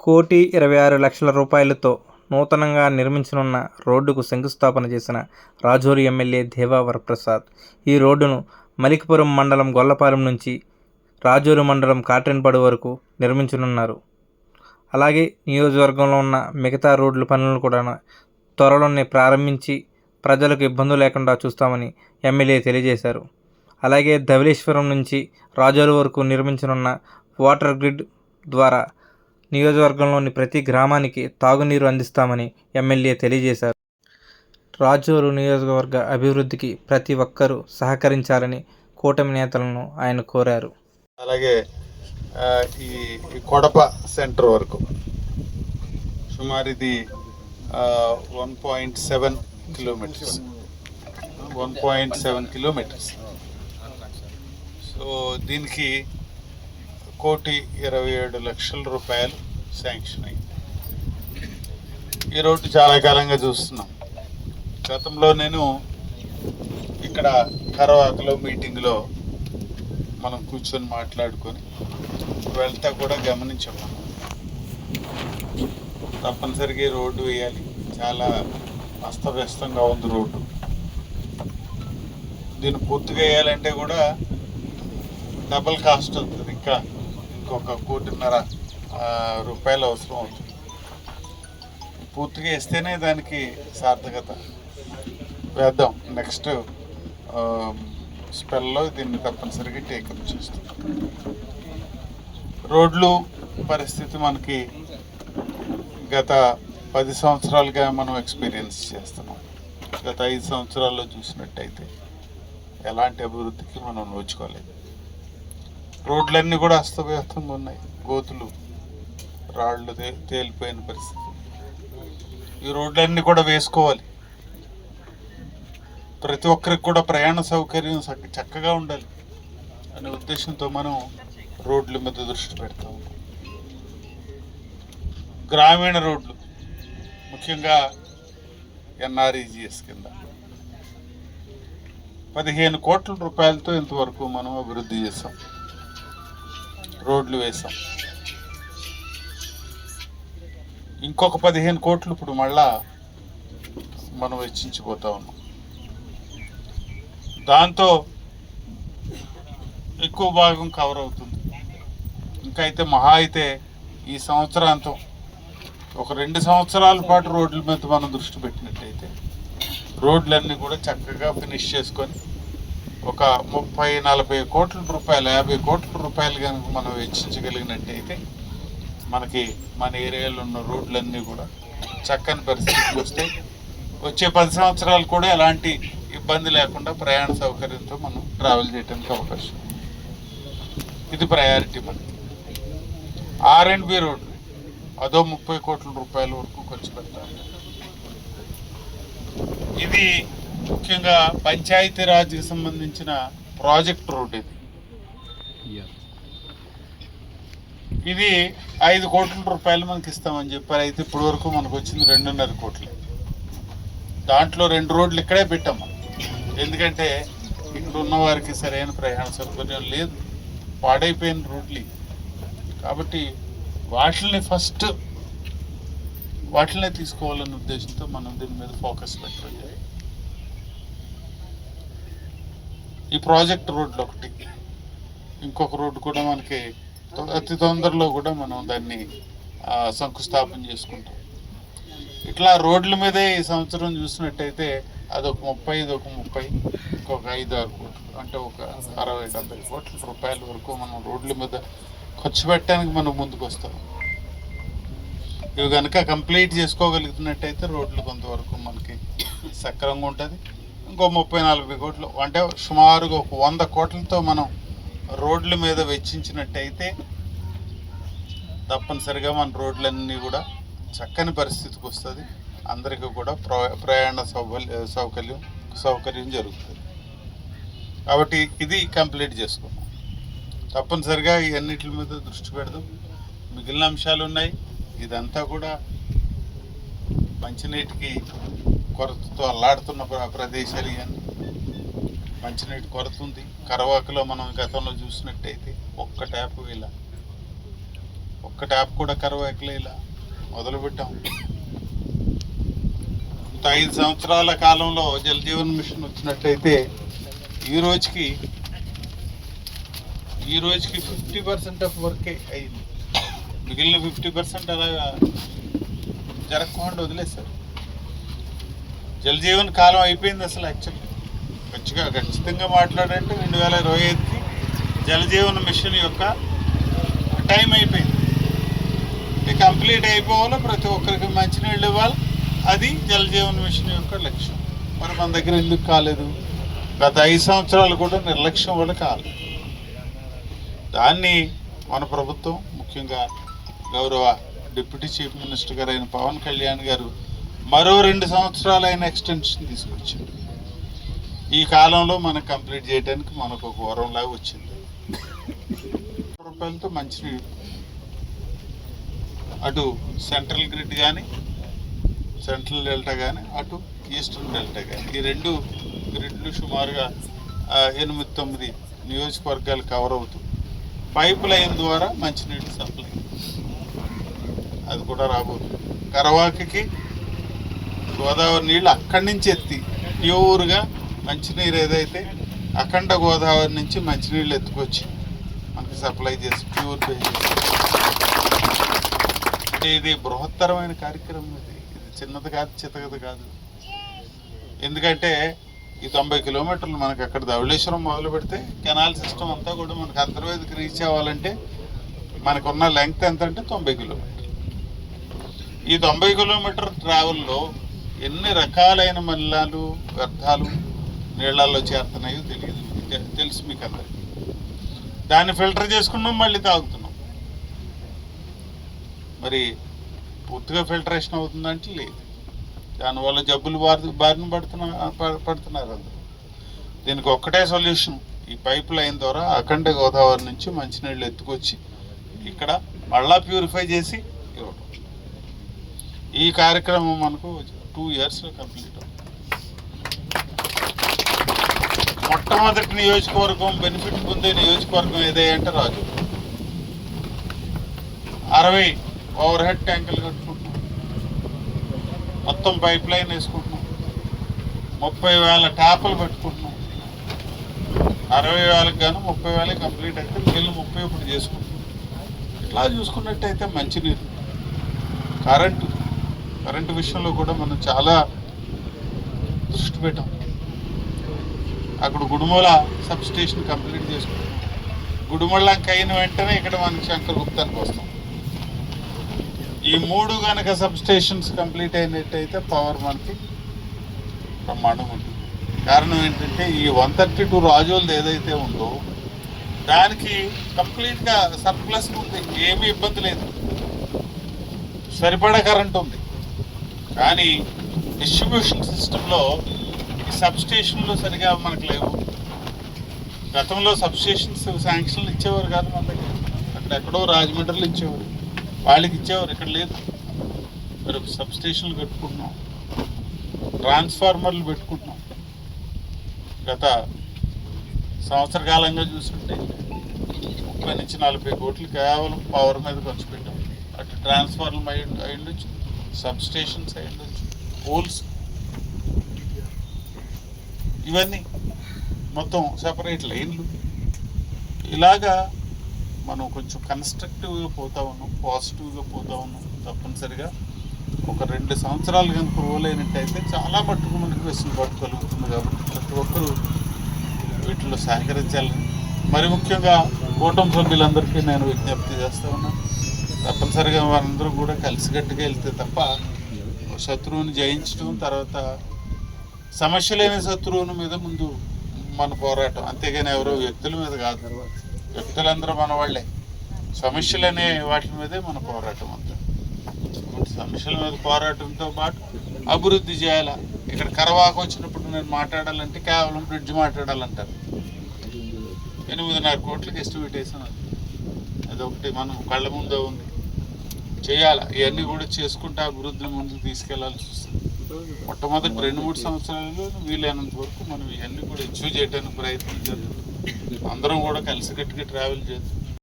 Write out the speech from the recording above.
కోటి ఇరవై ఆరు లక్షల రూపాయలతో నూతనంగా నిర్మించనున్న రోడ్డుకు శంకుస్థాపన చేసిన రాజోరి ఎమ్మెల్యే దేవావర ప్రసాద్. ఈ రోడ్డును మలికిపురం మండలం గొల్లపాలెం నుంచి రాజూరు మండలం కాటన్పాడు వరకు నిర్మించనున్నారు. అలాగే నియోజకవర్గంలో ఉన్న మిగతా రోడ్ల పనులను కూడా త్వరలోనే ప్రారంభించి ప్రజలకు ఇబ్బందులు లేకుండా చూస్తామని ఎమ్మెల్యే తెలియజేశారు. అలాగే ధవళేశ్వరం నుంచి రాజోలు వరకు నిర్మించనున్న వాటర్ గ్రిడ్ ద్వారా నియోజకవర్గంలోని ప్రతి గ్రామానికి తాగునీరు అందిస్తామని ఎమ్మెల్యే తెలియజేశారు. రాజోలు నియోజకవర్గ అభివృద్ధికి ప్రతి ఒక్కరూ సహకరించాలని కూటమి నేతలను ఆయన కోరారు. అలాగే ఈ కొడప సెంటర్ వరకు సుమారు ఇది one point seven kilometres. One point seven kilometres. So దీనికి కోటి ఇరవై ఏడు లక్షల రూపాయలు శాంక్షన్ అయింది. ఈ రోడ్డు చాలా కాలంగా చూస్తున్నాం. గతంలో నేను ఇక్కడ కరవాకలో మీటింగ్లో మనం కూర్చొని మాట్లాడుకొని వెళ్తా కూడా గమనించాం తప్పనిసరిగా ఈ రోడ్డు వేయాలి. చాలా అస్తవ్యస్తంగా ఉంది రోడ్డు. దీన్ని పూర్తిగా వేయాలంటే కూడా డబల్ కాస్ట్ అవుతుంది ఇంకా ఇంకొక కోటిన్నర రూపాయలు అవసరం అవుతుంది. పూర్తిగా ఇస్తేనే దానికి సార్థకత. వేద్దాం. నెక్స్ట్ స్పెల్లో దీన్ని తప్పనిసరిగా టేకప్ చేస్తాం. రోడ్లు పరిస్థితి మనకి గత పది సంవత్సరాలుగా మనం ఎక్స్పీరియన్స్ చేస్తున్నాం. గత ఐదు సంవత్సరాల్లో చూసినట్టయితే ఎలాంటి అభివృద్ధికి మనం నోచుకోలేదు. రోడ్లన్నీ కూడా అస్తవ్యస్తంగా ఉన్నాయి గోతులు రాళ్ళు తేలిపోయిన పరిస్థితి. ఈ రోడ్లన్నీ కూడా వేసుకోవాలి. ప్రతి ఒక్కరికి కూడా ప్రయాణ సౌకర్యం చక్కగా ఉండాలి అనే ఉద్దేశంతో మనం రోడ్ల మీద దృష్టి పెడతాం గ్రామీణ రోడ్లు ముఖ్యంగా ఎన్ఆర్ఈజిఎస్ కింద. పదిహేను కోట్ల రూపాయలతో ఇంతవరకు మనం అభివృద్ధి చేసాం. రోడ్లు వేసాం ఇంకొక పదిహేను కోట్లు ఇప్పుడు మళ్ళా మనం వెచ్చించిపోతా ఉన్నాం. దాంతో ఎక్కువ భాగం కవర్ అవుతుంది. ఇంకా అయితే మహా అయితే ఈ సంవత్సరాంతం ఒక రెండు సంవత్సరాల పాటు రోడ్ల మీద మనం దృష్టి పెట్టినట్టయితే రోడ్లన్నీ కూడా చక్కగా ఫినిష్ చేసుకొని ఒక ముప్పై నలభై కోట్ల రూపాయలు యాభై కోట్ల రూపాయలు కనుక మనం వెచ్చించగలిగినట్టయితే మనకి మన ఏరియాలో ఉన్న రోడ్లన్నీ కూడా చక్కని పరిస్థితికి వస్తాయి వచ్చే పది సంవత్సరాలు కూడా ఎలాంటి ఇబ్బంది లేకుండా ప్రయాణ సౌకర్యంతో మనం ట్రావెల్ చేయడానికి అవకాశం ఇది ప్రయారిటీ మనకి. ఆర్ అండ్ బి రోడ్లు. అదో ముప్పై కోట్ల రూపాయల వరకు ఖర్చు పెడతారు ఇది ముఖ్యంగా పంచాయతీ రాజ్కి సంబంధించిన ప్రాజెక్ట్ రోడ్ ఇది. ఇది ఐదు కోట్ల రూపాయలు మనకి ఇస్తామని చెప్పారు. అయితే ఇప్పటి వరకు మనకు వచ్చింది రెండున్నర కోట్లు. దాంట్లో రెండు రోడ్లు ఇక్కడే పెట్టాం మనం. ఎందుకంటే ఇక్కడ ఉన్న వారికి సరైన ప్రయాణ సౌకర్యం లేదు. పాడైపోయిన రోడ్లు. కాబట్టి వాటిని ఫస్ట్ వాటినే తీసుకోవాలనే ఉద్దేశంతో మనం దీని మీద ఫోకస్ పెట్టడం ఈ ప్రాజెక్ట్ రోడ్లు ఒకటి. ఇంకొక రోడ్డు కూడా మనకి అతి తొందరలో కూడా మనం దాన్ని శంకుస్థాపన చేసుకుంటాం. ఇట్లా రోడ్ల మీదే ఈ సంవత్సరం చూసినట్టయితే అదొక ముప్పై ఇది ఒక ముప్పై ఇంకొక ఐదు ఆరు కోట్లు అంటే ఒక అరవై డెబ్బై కోట్ల రూపాయల వరకు మనం రోడ్ల మీద ఖర్చు పెట్టడానికి మనం ముందుకు వస్తాం ఇవి కనుక కంప్లీట్ చేసుకోగలుగుతున్నట్టయితే రోడ్లు కొంతవరకు మనకి సక్రమంగా ఉంటుంది. ఇంకో ముప్పై నలభై కోట్లు అంటే సుమారుగా ఒక వంద కోట్లతో మనం రోడ్ల మీద వెచ్చించినట్టయితే తప్పనిసరిగా మన రోడ్లన్నీ కూడా చక్కని పరిస్థితికి వస్తుంది. అందరికీ కూడా ప్రయాణ సౌకర్య సౌకర్యం సౌకర్యం జరుగుతుంది. కాబట్టి ఇది కంప్లీట్ చేసుకున్నాం. తప్పనిసరిగా ఇవన్నిటి మీద దృష్టి పెడదాం. మిగిలిన అంశాలు ఉన్నాయి ఇదంతా కూడా మంచినీటికి కొరతతో అల్లాడుతున్న ప్ర- ప్రదేశాలు ఇవన్నీ. మంచినీటి కొరత ఉంది. కరవాకలో మనం గతంలో చూసినట్టయితే ఒక్క ట్యాప్ ఇలా ఒక్క ట్యాప్ కూడా కరవాకలో ఇలా మొదలుపెట్టాం. ఇంత ఐదు సంవత్సరాల కాలంలో జలజీవన్ మిషన్ వచ్చినట్టయితే ఈ రోజుకి ఈ రోజుకి ఫిఫ్టీ పర్సెంట్ ఆఫ్ వర్కే అయింది. మిగిలిన ఫిఫ్టీ పర్సెంట్ అలాగా జరగకుండా వదిలేశారు. జలజీవన్ కాలం అయిపోయింది అసలు యాక్చువల్లీ. ఖచ్చితంగా ఖచ్చితంగా మాట్లాడంటే రెండు వేల ఇరవై ఐదుకి జలజీవన్ మిషన్ యొక్క టైం అయిపోయింది. ఇది కంప్లీట్ అయిపోవాలి ప్రతి ఒక్కరికి మంచినీళ్ళు ఇవ్వాలి. అది జలజీవన్ మిషన్ యొక్క లక్ష్యం. మరి మన దగ్గర ఎందుకు కాలేదు? గత ఐదు సంవత్సరాలు కూడా నిర్లక్ష్యం వల్ల కాలేదు దాన్ని మన ప్రభుత్వం ముఖ్యంగా గౌరవ డిప్యూటీ చీఫ్ మినిస్టర్ గారు అయిన పవన్ కళ్యాణ్ గారు మరో రెండు సంవత్సరాలు అయిన ఎక్స్టెన్షన్ తీసుకొచ్చింది. ఈ కాలంలో మనం కంప్లీట్ చేయడానికి మనకు ఒక వరంలాగా వచ్చింది. రూపాయలతో మంచి అటు సెంట్రల్ గ్రిడ్ కానీ సెంట్రల్ డెల్టా కానీ అటు ఈస్టర్న్ డెల్టా కానీ ఈ రెండు గ్రిడ్లు సుమారుగా ఎనిమిది తొమ్మిది నియోజకవర్గాలు కవర్ అవుతూ పైప్ లైన్ ద్వారా మంచినీటి సప్లై. అది కూడా రాబోతుంది. కరవాకకి గోదావరి నీళ్ళు అక్కడి నుంచి ఎత్తి ప్యూర్గా మంచినీరు ఏదైతే అఖండ గోదావరి నుంచి మంచినీళ్ళు ఎత్తుకొచ్చి మనకి సప్లై చేసి ప్యూర్ అంటే ఇది బృహత్తరమైన కార్యక్రమం ఇది. ఇది చిన్నది కాదు చిత్తగది కాదు. ఎందుకంటే ఈ తొంభై కిలోమీటర్లు మనకి అక్కడ ధవళేశ్వరం మొదలు పెడితే కెనాల్ సిస్టమ్ అంతా కూడా మనకు అంతర్వేదికి రీచ్ అవ్వాలంటే మనకున్న లెంగ్త్ ఎంత అంటే తొంభై కిలోమీటర్ ఈ తొంభై కిలోమీటర్ ట్రావెల్లో ఎన్ని రకాలైన మల్లాలు వ్యర్థాలు నీళ్ళల్లో చేరుతున్నాయో తెలియదు. తెలుసు మీకు అందరికి దాన్ని ఫిల్టర్ చేసుకున్నాం మళ్ళీ తాగుతున్నాం. మరి పూర్తిగా ఫిల్టరేషన్ అవుతుందంటే లేదు. దానివల్ల జబ్బులు బారి బారిన పడుతున్నా పడుతున్నారు అందరూ. దీనికి ఒక్కటే సొల్యూషన్ ఈ పైప్ లైన్ ద్వారా అఖండ గోదావరి నుంచి మంచినీళ్ళు ఎత్తుకొచ్చి ఇక్కడ మళ్ళా ప్యూరిఫై చేసి ఇవ్వడం ఈ కార్యక్రమం మనకు టూ ఇయర్స్లో కంప్లీట్. మొట్టమొదటి నియోజకవర్గం బెనిఫిట్ పొందే నియోజకవర్గం ఏదే అంటే రాజు. అరవై ఓవర్ హెడ్ ట్యాంకులు కట్టుకుంటున్నాం. మొత్తం పైప్ లైన్ వేసుకుంటున్నాం. ముప్పై వేల ట్యాపులు పెట్టుకుంటున్నాం. అరవై వేలకు గాను ముప్పై వేలకి కంప్లీట్ అయితే మిగిలిన ముప్పై ఇప్పుడు చేసుకుంటున్నాం. ఇట్లా చూసుకున్నట్టయితే మంచినీరు. కరెంటు కరెంటు విషయంలో కూడా మనం చాలా దృష్టి పెట్టాం. అక్కడ గుడుమల సబ్ స్టేషన్ కంప్లీట్ చేసుకుంటాం గుడిమూలంకి అయిన వెంటనే ఇక్కడ మనం శంకర్ గుప్తానికి వస్తాం. ఈ మూడు కనుక సబ్ స్టేషన్స్ కంప్లీట్ అయినట్టయితే పవర్ మనకి బ్రహ్మాండం ఉంటుంది. కారణం ఏంటంటే ఈ వన్ థర్టీ టూ రాజోల్ది ఏదైతే ఉందో దానికి కంప్లీట్గా సర్ప్లస్ ఉంది. ఏమీ ఇబ్బంది లేదు. సరిపడా కరెంట్ ఉంది. కానీ డిస్ట్రిబ్యూషన్ సిస్టంలో ఈ సబ్స్టేషన్లు సరిగా మనకు లేవు. గతంలో సబ్స్టేషన్స్ శాంక్షన్లు ఇచ్చేవారు కాదు మన దగ్గర. అక్కడ ఎక్కడో రాజమండ్రిలో ఇచ్చేవారు. వాళ్ళకి ఇచ్చేవారు ఇక్కడ లేదు. మరి సబ్స్టేషన్లు కట్టుకుంటున్నాం. ట్రాన్స్ఫార్మర్లు పెట్టుకుంటున్నాం. గత సంవత్సర కాలంగా చూసుకుంటే ముప్పై నుంచి నలభై కోట్లు కేవలం పవర్ మీద ఖర్చు పెట్టాం. అటు ట్రాన్స్ఫార్మర్ అయి అయి ఉండొచ్చు అయి ఉండొచ్చు పోల్స్ ఇవన్నీ మొత్తం సెపరేట్ లైన్లు. ఇలాగా మనం కొంచెం కన్స్ట్రక్టివ్గా పోతా ఉన్నాం పాజిటివ్గా పోతా ఉన్నాం తప్పనిసరిగా. ఒక రెండు సంవత్సరాలు కనుక రోల్ అయినట్టయితే చాలా మట్టుకు మనకి వెసులుబాటు కలుగుతుంది కాబట్టి ప్రతి ఒక్కరూ వీటిలో సహకరించాలని. మరి ముఖ్యంగా కూటమి సభ్యులందరికీ నేను విజ్ఞప్తి చేస్తా ఉన్నాను తప్పనిసరిగా వారందరూ కూడా కలిసికట్టుగా వెళ్తే తప్ప శత్రువుని జయించడం తర్వాత సమస్య లేని శత్రువుని మీద ముందు మన పోరాటం. అంతేగాని ఎవరో వ్యక్తుల మీద కాదు. వ్యక్తులందరూ మన వాళ్ళే. సమస్యలు అనే వాటి మీదే మన పోరాటం అంతా. సమస్యల మీద పోరాటంతో పాటు అభివృద్ధి చేయాలా? ఇక్కడ కరవాకు వచ్చినప్పుడు నేను మాట్లాడాలంటే కేవలం బ్రిడ్జ్ మాట్లాడాలంటారు. ఎనిమిదిన్నర కోట్లకి ఎస్టిమేట్ వేసాను. అది. అదొకటి మనం కళ్ళ ముందే ఉంది. చేయాలి? ఇవన్నీ కూడా చేసుకుంటూ అభివృద్ధిని ముందుకు తీసుకెళ్ళాల్సి వస్తుంది. మొట్టమొదటి రెండు మూడు సంవత్సరాలు వీలైనంత వరకు మనం ఇవన్నీ కూడా అచీవ్ చేయడానికి ప్రయత్నం చేద్దాం. అందరం కూడా కలిసికట్టుగా ట్రావెల్ చేద్దాం.